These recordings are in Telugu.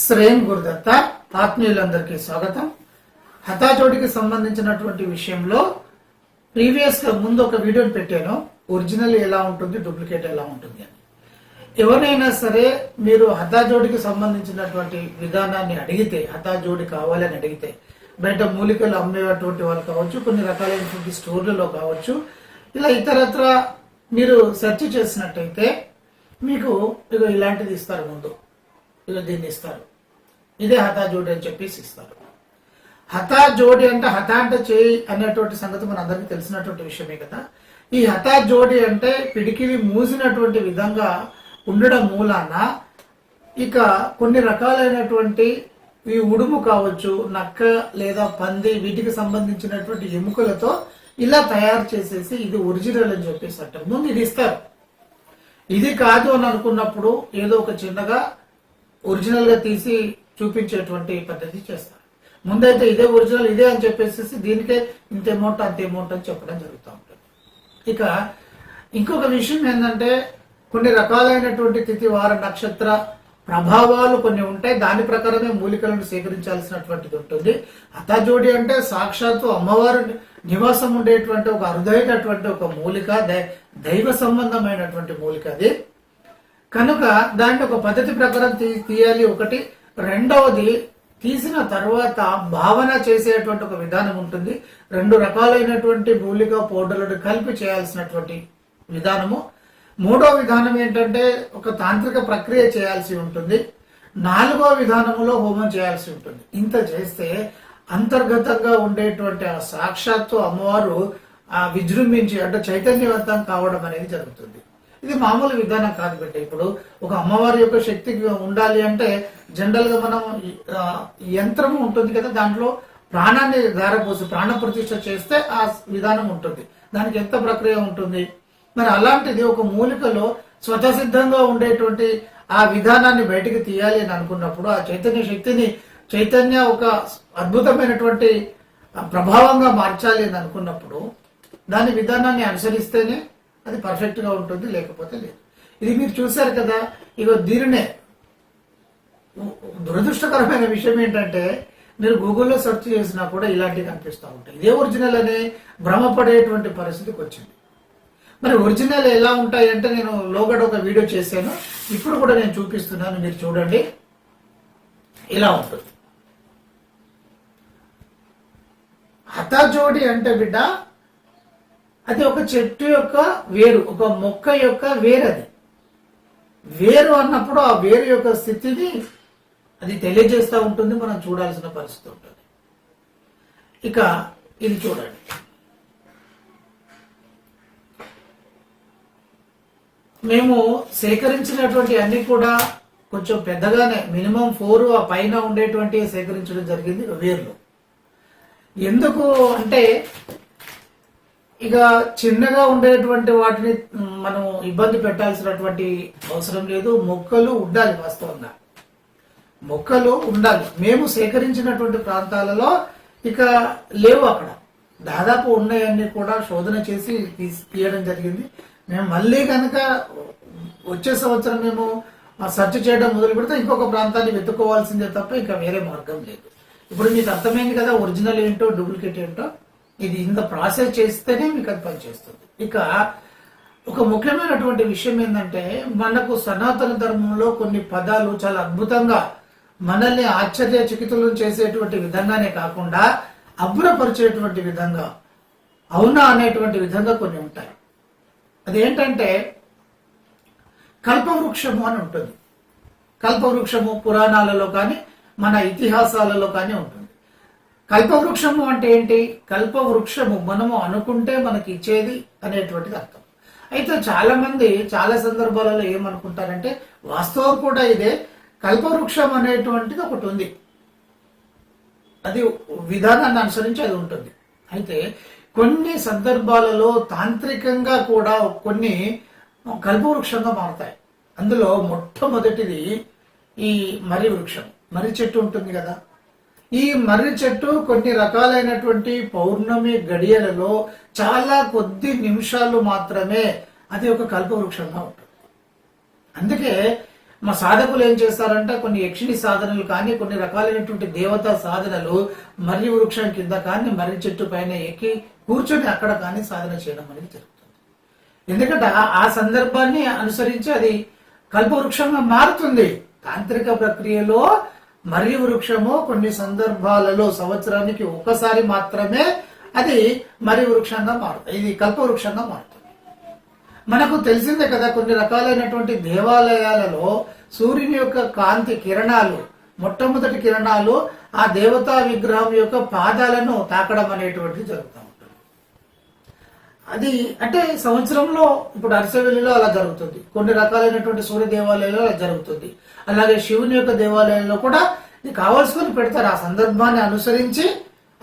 శ్రేయం గురుదత్త ఆత్మీయులందరికీ స్వాగతం. హతాచోటికి సంబంధించినటువంటి విషయంలో ప్రీవియస్గా ముందు ఒక వీడియోని పెట్టాను. ఒరిజినల్ ఎలా ఉంటుంది డూప్లికేట్ ఎలా ఉంటుంది అని. ఎవరైనా సరే మీరు హతాజోడికి సంబంధించినటువంటి విధానాన్ని అడిగితే హతాజోడి కావాలని అడిగితే బయట మూలికలు అమ్మేటువంటి వాళ్ళు కావచ్చు కొన్ని రకాలైనటువంటి స్టోర్లలో కావచ్చు ఇలా ఇతరత్ర మీరు సెర్చ్ చేసినట్టయితే మీకు ఇలాంటిది ఇస్తారు ముందు. ఇక దీన్ని ఇస్తారు. ఇదే హతా జోడి అని చెప్పేసి ఇస్తారు. హతా జోడి అంటే హత అంటే చేయి అనేటువంటి సంగతి మన అందరికీ తెలిసినటువంటి విషయమే కదా. ఈ హతా జోడి అంటే పిడికిలి మూసినటువంటి విధంగా ఉండడం మూలాన ఇక కొన్ని రకాలైనటువంటి ఈ ఉడుము కావచ్చు నక్క లేదా పంది వీటికి సంబంధించినటువంటి ఎముకలతో ఇలా తయారు చేసేసి ఇది ఒరిజినల్ అని చెప్పేసి అంటారు. ముందు ఇది ఇస్తారు. ఇది కాదు అని అనుకున్నప్పుడు ఏదో ఒక చిన్నగా ఒరిజినల్గా తీసి చూపించేటువంటి పద్ధతి చేస్తారు. ముందైతే ఇదే ఒరిజినల్ ఇదే అని చెప్పేసి దీనికే ఇంత అమౌంట్ అంత అమౌంట్ అని చెప్పడం జరుగుతూ ఉంటుంది. ఇక ఇంకొక విషయం ఏంటంటే కొన్ని రకాలైనటువంటి తిథి వార నక్షత్ర ప్రభావాలు కొన్ని ఉంటాయి. దాని ప్రకారమే మూలికలను సేకరించాల్సినటువంటిది ఉంటుంది. హతాజోడి అంటే సాక్షాత్తు అమ్మవారు నివాసం ఉండేటువంటి ఒక అరుదైనటువంటి ఒక మూలిక దై- దైవ సంబంధమైనటువంటి మూలిక అది. కనుక దాంట్లో ఒక పద్ధతి ప్రకారం తీ తీయాలి. ఒకటి రెండవది తీసిన తర్వాత భావన చేసేటువంటి ఒక విధానం ఉంటుంది. రెండు రకాలైనటువంటి మూలిక పౌడర్లను కలిపి చేయాల్సినటువంటి విధానము. మూడో విధానం ఏంటంటే ఒక తాంత్రిక ప్రక్రియ చేయాల్సి ఉంటుంది. నాలుగో విధానములో హోమం చేయాల్సి ఉంటుంది. ఇంత చేస్తే అంతర్గతంగా ఉండేటువంటి ఆ సాక్షాత్తు అమ్మవారు ఆ విజృంభించి అంటే చైతన్యవంతం కావడం అనేది జరుగుతుంది. ఇది మామూలు విధానం కాదు బిడ్డ. ఇప్పుడు ఒక అమ్మవారి యొక్క శక్తి ఉండాలి అంటే జనరల్గా మనం ఆ, యంత్రము ఉంటుంది కదా దాంట్లో ప్రాణాన్ని ధారపోసి ప్రాణ ప్రతిష్ఠ చేస్తే ఆ విధానం ఉంటుంది. దానికి ఎంత ప్రక్రియ ఉంటుంది? మరి అలాంటిది ఒక మూలికలో స్వతసిద్ధంగా ఉండేటువంటి ఆ విధానాన్ని బయటికి తీయాలి అని అనుకున్నప్పుడు ఆ చైతన్య శక్తిని చైతన్య ఒక అద్భుతమైనటువంటి ప్రభావంగా మార్చాలి అని అనుకున్నప్పుడు దాని విధానాన్ని అనుసరిస్తేనే అది పర్ఫెక్ట్గా ఉంటుంది లేకపోతే లేదు. ఇది మీరు చూశారు కదా ఇగో దీనినే దురదృష్టకరమైన విషయం ఏంటంటే మీరు గూగుల్లో సెర్చ్ చేసినా కూడా ఇలాంటివి కనిపిస్తూ ఉంటాయి. ఇదే ఒరిజినల్ అని భ్రమపడేటువంటి పరిస్థితికి వచ్చింది. మరి ఒరిజినల్ ఎలా ఉంటాయి అంటే నేను లోగడ ఒక వీడియో చేశాను. ఇప్పుడు కూడా నేను చూపిస్తున్నాను మీరు చూడండి. ఇలా ఉంటుంది. హతాజోడి అంటే బిడ్డ అది ఒక చెట్టు యొక్క వేరు ఒక మొక్క యొక్క వేరు అది వేరు అన్నప్పుడు ఆ వేరు యొక్క స్థితిని అది తెలియజేస్తూ ఉంటుంది మనం చూడాల్సిన పరిస్థితి ఉంటుంది. ఇక ఇది చూడండి. మేము సేకరించినటువంటి అన్ని కూడా కొంచెం పెద్దగానే మినిమం ఫోర్ ఆ పైన ఉండేటువంటి సేకరించడం జరిగింది వేర్లు. ఎందుకు అంటే ఇక చిన్నగా ఉండేటువంటి వాటిని మనం ఇబ్బంది పెట్టాల్సినటువంటి అవసరం లేదు. మొక్కలు ఉండాలి వాస్తవంగా. మొక్కలు ఉండాలి. మేము సేకరించినటువంటి ప్రాంతాలలో ఇక లేవు అక్కడ. దాదాపు ఉన్నాయన్నీ కూడా శోధన చేసి తీసి తీయడం జరిగింది. మేము మళ్ళీ కనుక వచ్చే సంవత్సరం మేము సెర్చ్ చేయడం మొదలు పెడితే ఇంకొక ప్రాంతాన్ని వెతుక్కోవాల్సిందే తప్ప ఇంకా వేరే మార్గం లేదు. ఇప్పుడు మీకు అర్థమైంది కదా ఒరిజినల్ ఏంటో డూప్లికేట్ ఏంటో? ఇది ఇంత ప్రాసెస్ చేస్తేనే మీకు అది పనిచేస్తుంది. ఇక ఒక ముఖ్యమైనటువంటి విషయం ఏంటంటే మనకు సనాతన ధర్మంలో కొన్ని పదాలు చాలా అద్భుతంగా మనల్ని ఆశ్చర్యచకితులను చేసేటువంటి విధంగానే కాకుండా అబ్బురపరిచేటువంటి విధంగా అవునా అనేటువంటి విధంగా కొన్ని ఉంటాయి. అదేంటంటే కల్పవృక్షము అని ఉంటుంది. కల్పవృక్షము పురాణాలలో కానీ మన ఇతిహాసాలలో కానీ ఉంటుంది. కల్పవృక్షము అంటే ఏంటి? కల్పవృక్షము. మనము అనుకుంటే మనకి ఇచ్చేది అనేటువంటిది అర్థం. అయితే చాలా మంది చాలా సందర్భాలలో ఏమనుకుంటారంటే వాస్తవం కూడా ఇదే. కల్పవృక్షం అనేటువంటిది ఒకటి ఉంది. అది విధానాన్ని అనుసరించి అది ఉంటుంది. అయితే కొన్ని సందర్భాలలో తాంత్రికంగా కూడా కొన్ని కల్పవృక్షంగా మారుతాయి. అందులో మొట్టమొదటిది ఈ మర్రి వృక్షం. మర్రి చెట్టు ఉంటుంది కదా. ఈ మర్రి చెట్టు కొన్ని రకాలైనటువంటి పౌర్ణమి గడియలలో చాలా కొద్ది నిమిషాలు మాత్రమే అది ఒక కల్పవృక్షంగా ఉంటుంది. అందుకే మా సాధకులు ఏం చేస్తారంటే కొన్ని యక్షిణి సాధనలు కానీ కొన్ని రకాలైనటువంటి దేవతా సాధనలు మర్రి వృక్షం కింద కానీ మర్రి చెట్టు పైన ఎక్కి కూర్చొని అక్కడ కానీ సాధన చేయడం అనేది జరుగుతుంది. ఎందుకంటే ఆ- ఆ సందర్భాన్ని అనుసరించి అది కల్పవృక్షంగా మారుతుంది. తాంత్రిక ప్రక్రియలో మర్రి వృక్షము కొన్ని సందర్భాలలో సంవత్సరానికి ఒకసారి మాత్రమే అది మర్రి వృక్షంగా మారుతుంది ఇది కల్పవృక్షంగా మారుతుంది. మనకు తెలిసిందే కదా కొన్ని రకాలైనటువంటి దేవాలయాలలో సూర్యుని యొక్క కాంతి కిరణాలు మొట్టమొదటి కిరణాలు ఆ దేవతా విగ్రహం యొక్క పాదాలను తాకడం అనేటువంటిది జరుగుతూ ఉంటుంది. అది అంటే సంవత్సరంలో ఇప్పుడు అరసవెల్లిలో అలా జరుగుతుంది. కొన్ని రకాలైనటువంటి సూర్య దేవాలయాలు అలా జరుగుతుంది. అలాగే శివుని యొక్క దేవాలయంలో కూడా ఇది కావాల్సుకొని పెడతారు. ఆ సందర్భాన్ని అనుసరించి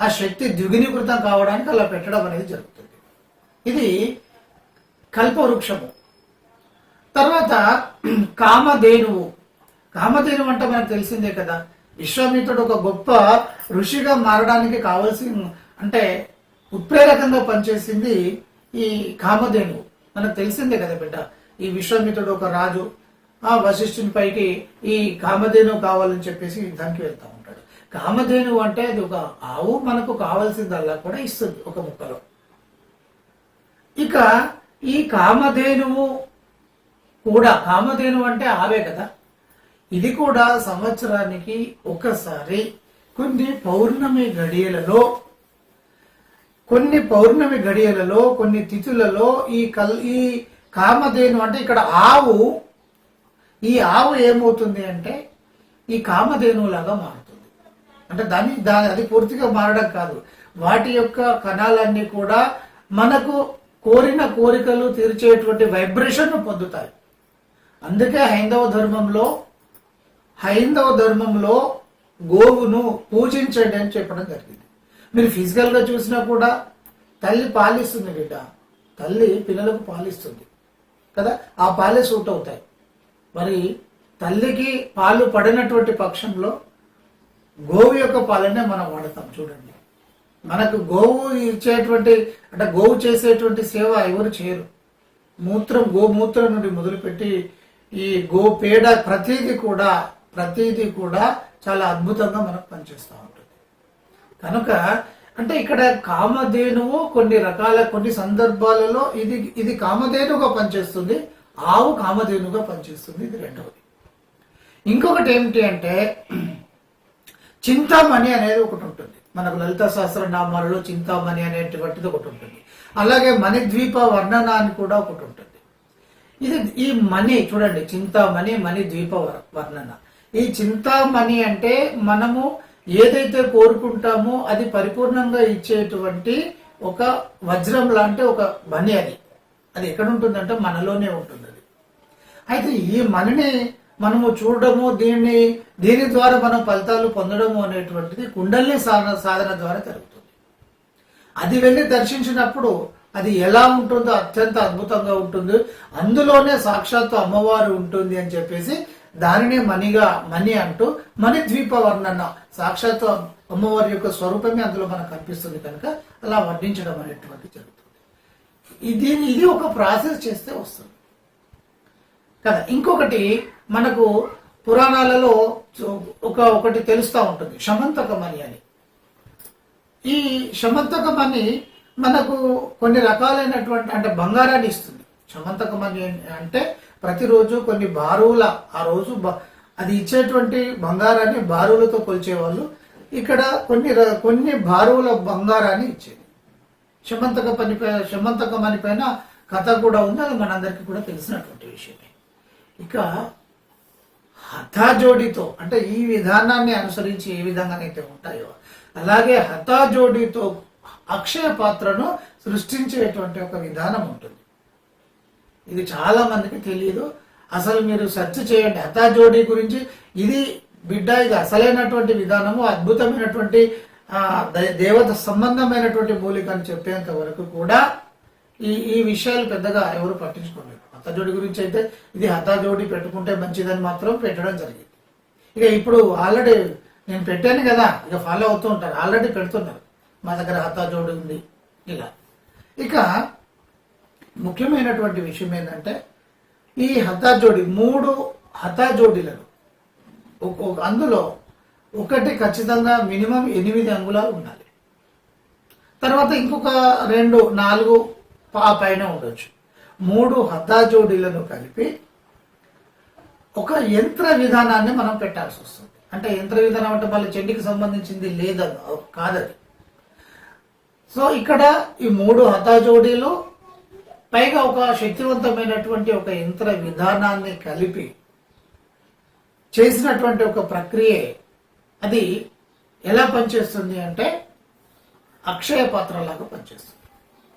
ఆ శక్తి ద్విగుణీకృతం కావడానికి అలా పెట్టడం అనేది జరుగుతుంది. ఇది కల్పవృక్షము. తర్వాత కామధేనువు. కామధేనువు అంటే మనకు తెలిసిందే కదా. విశ్వామిత్రుడు ఒక గొప్ప ఋషిగా మారడానికి కావలసిన అంటే ఉత్ప్రేరకంగా పనిచేసింది ఈ కామధేనువు. మనకు తెలిసిందే కదా బిడ్డ. ఈ విశ్వామిత్రుడు ఒక రాజు. ఆ వశిష్ఠుని పైకి ఈ కామధేను కావాలని చెప్పేసి యుద్ధానికి వెళ్తా ఉంటాడు. కామధేను అంటే అది ఒక ఆవు మనకు కావాల్సిందల్లా కూడా ఇస్తుంది ఒక ముక్కలో. ఇక ఈ కామధేనువు కూడా కామధేను అంటే ఆవే కదా? ఇది కూడా సంవత్సరానికి ఒకసారి కొన్ని పౌర్ణమి గడియలలో కొన్ని పౌర్ణమి గడియలలో కొన్ని తిథులలో ఈ కల్ ఈ కామధేను అంటే ఇక్కడ ఆవు ఈ ఆవు ఏమవుతుంది అంటే ఈ కామధేనువులాగా మారుతుంది. అంటే దాన్ని దాని అది పూర్తిగా మారడం కాదు. వాటి యొక్క కణాలన్నీ కూడా మనకు కోరిన కోరికలు తీర్చేటువంటి వైబ్రేషన్ పొందుతాయి. అందుకే హైందవ ధర్మంలో హైందవ ధర్మంలో గోవును పూజించండి అని చెప్పడం జరిగింది. మీరు ఫిజికల్గా చూసినా కూడా తల్లి పాలిస్తుంది బిడ్డ. తల్లి పిల్లలకు పాలిస్తుంది కదా? ఆ పాలే సూట్ అవుతాయి. మరి తల్లికి పాలు పడినటువంటి పక్షంలో గోవు యొక్క పాలనే మనం వాడతాం చూడండి. మనకు గోవు ఇచ్చేటువంటి అంటే గోవు చేసేటువంటి సేవ ఎవరు చేయరు. మూత్రం గోమూత్రం నుండి మొదలుపెట్టి ఈ గో పేడ ప్రతిదీ కూడా ప్రతిదీ కూడా చాలా అద్భుతంగా మనకు పనిచేస్తూ ఉంటుంది. కనుక అంటే ఇక్కడ కామధేనువు కొన్ని రకాల కొన్ని సందర్భాలలో ఇది ఇది కామధేనుగా పనిచేస్తుంది. ఆవు కామధేనుగా పనిచేస్తుంది ఇది రెండవది. ఇంకొకటి ఏమిటి అంటే చింతామణి అనేది ఒకటి ఉంటుంది. మనకు లలిత సహస్రనామాలలో చింతామణి అనేటువంటిది ఒకటి ఉంటుంది. అలాగే మణిద్వీప వర్ణన అని కూడా ఒకటి ఉంటుంది. ఇది ఈ మణి చూడండి చింతామణి మణిద్వీప వర్ణన. ఈ చింతామణి అంటే మనము ఏదైతే కోరుకుంటామో అది పరిపూర్ణంగా ఇచ్చేటువంటి ఒక వజ్రం లాంటి ఒక మణి అది. అది ఎక్కడ ఉంటుందంటే మనలోనే ఉంటుంది అది అయితే ఈ మనని మనము చూడడము దీన్ని దీని ద్వారా మనం ఫలితాలు పొందడము అనేటువంటిది కుండల్ని సాధన సాధన ద్వారా జరుగుతుంది. అది వెళ్ళి దర్శించినప్పుడు అది ఎలా ఉంటుందో అత్యంత అద్భుతంగా ఉంటుంది. అందులోనే సాక్షాత్తు అమ్మవారు ఉంటుంది అని చెప్పేసి దానినే మణిగా మణి అంటూ మణి ద్వీపవర్ణన సాక్షాత్తు అమ్మవారి యొక్క స్వరూపమే అందులో మనకు కనిపిస్తుంది కనుక అలా వర్ణించడం అనేటువంటి జరుగుతుంది. ఇది ఇది ఒక ప్రాసెస్ చేస్తే వస్తుంది. కదా? ఇంకొకటి మనకు పురాణాలలో ఒక ఒకటి తెలుస్తూ ఉంటుంది. శమంతకమణి అని ఈ శమంతకమణి మనకు కొన్ని రకాలైనటువంటి అంటే బంగారాన్ని ఇస్తుంది. శమంతకమణి అంటే ప్రతిరోజు కొన్ని బారువుల ఆ రోజు అది ఇచ్చేటువంటి బంగారాన్ని బారువులతో కొలిచేవాళ్ళు. ఇక్కడ కొన్ని ర- కొన్ని బారువుల బంగారాన్ని ఇచ్చేది. శమంతక పని శమంతకం అని పైన కథ కూడా ఉంది అది మనందరికీ కూడా తెలిసినటువంటి విషయమే. ఇక హఠాజోడితో అంటే ఈ విధానాన్ని అనుసరించి ఏ విధంగానైతే ఉంటాయో అలాగే హఠాజోడితో అక్షయ పాత్రను సృష్టించేటువంటి ఒక విధానం ఉంటుంది. ఇది చాలా మందికి తెలియదు అసలు మీరు సెర్చ్ చేయండి హతాజోడి గురించి. ఇది బిడ్డ ఇది అసలైనటువంటి విధానము అద్భుతమైనటువంటి దేవత సంబంధమైనటువంటి మూలిక అని చెప్పేంత వరకు కూడా ఈ ఈ విషయాలు పెద్దగా ఎవరు పట్టించుకోలేదు. హతజోడి గురించి అయితే ఇది హతజోడి పెట్టుకుంటే మంచిదని మాత్రం పెట్టడం జరిగింది. ఇక ఇప్పుడు ఆల్రెడీ నేను పెట్టాను కదా ఇక ఫాలో అవుతూ ఉంటారు ఆల్రెడీ పెడుతున్నారు. మా దగ్గర హతజోడి ఉంది ఇలా. ఇక ముఖ్యమైనటువంటి విషయం ఏంటంటే ఈ హతాజోడి మూడు హతాజోడిలను అందులో ఒకటి ఖచ్చితంగా మినిమం ఎనిమిది అంగుళాలు ఉండాలి. తర్వాత ఇంకొక రెండు నాలుగు పా పైన ఉండొచ్చు. మూడు హతాజోడీలను కలిపి ఒక యంత్ర విధానాన్ని మనం పెట్టాల్సి వస్తుంది. అంటే యంత్ర విధానం అంటే మళ్ళీ చెండికి సంబంధించింది లేదని కాదది. సో ఇక్కడ ఈ మూడు హతాజోడీలు పైగా ఒక శక్తివంతమైనటువంటి ఒక యంత్ర విధానాన్ని కలిపి చేసినటువంటి ఒక ప్రక్రియ అది ఎలా పనిచేస్తుంది అంటే అక్షయ పాత్ర లాగా పనిచేస్తుంది.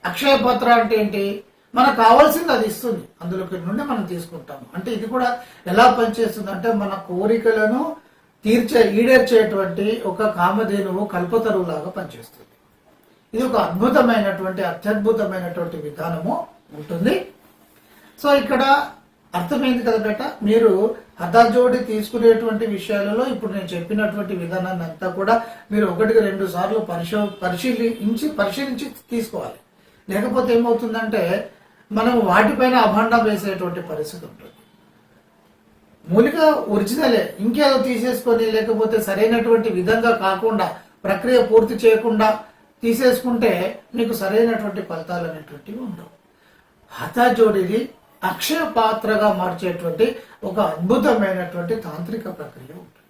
అక్షయ పాత్ర అంటే ఏంటి? మనకు కావాల్సింది అది ఇస్తుంది. అందులోకి నుండి మనం తీసుకుంటాము. అంటే ఇది కూడా ఎలా పనిచేస్తుంది అంటే మన కోరికలను తీర్చే ఈడేర్చేటువంటి ఒక కామధేనువు కల్పతరువు లాగా పనిచేస్తుంది. ఇది ఒక అద్భుతమైనటువంటి అత్యద్భుతమైనటువంటి విధానము ఉంటుంది. సో ఇక్కడ అర్థమైంది కదా బేట? మీరు హఠాజోడి తీసుకునేటువంటి విషయాలలో ఇప్పుడు నేను చెప్పినటువంటి విధానాన్ని అంతా కూడా మీరు ఒకటికి రెండు సార్లు పరిశో పరిశీలించి పరిశీలించి తీసుకోవాలి. లేకపోతే ఏమవుతుందంటే మనం వాటిపైన అభాండం వేసేటువంటి పరిస్థితి ఉంటుంది. మూలిక ఒరిజినలే. ఇంకేదో తీసేసుకొని లేకపోతే సరైనటువంటి విధంగా కాకుండా ప్రక్రియ పూర్తి చేయకుండా తీసేసుకుంటే మీకు సరైనటువంటి ఫలితాలు అనేటువంటివి ఉండవు. హతాజోడిని అక్షయ పాత్రగా మార్చేటువంటి ఒక అద్భుతమైనటువంటి తాంత్రిక ప్రక్రియ ఉంటుంది.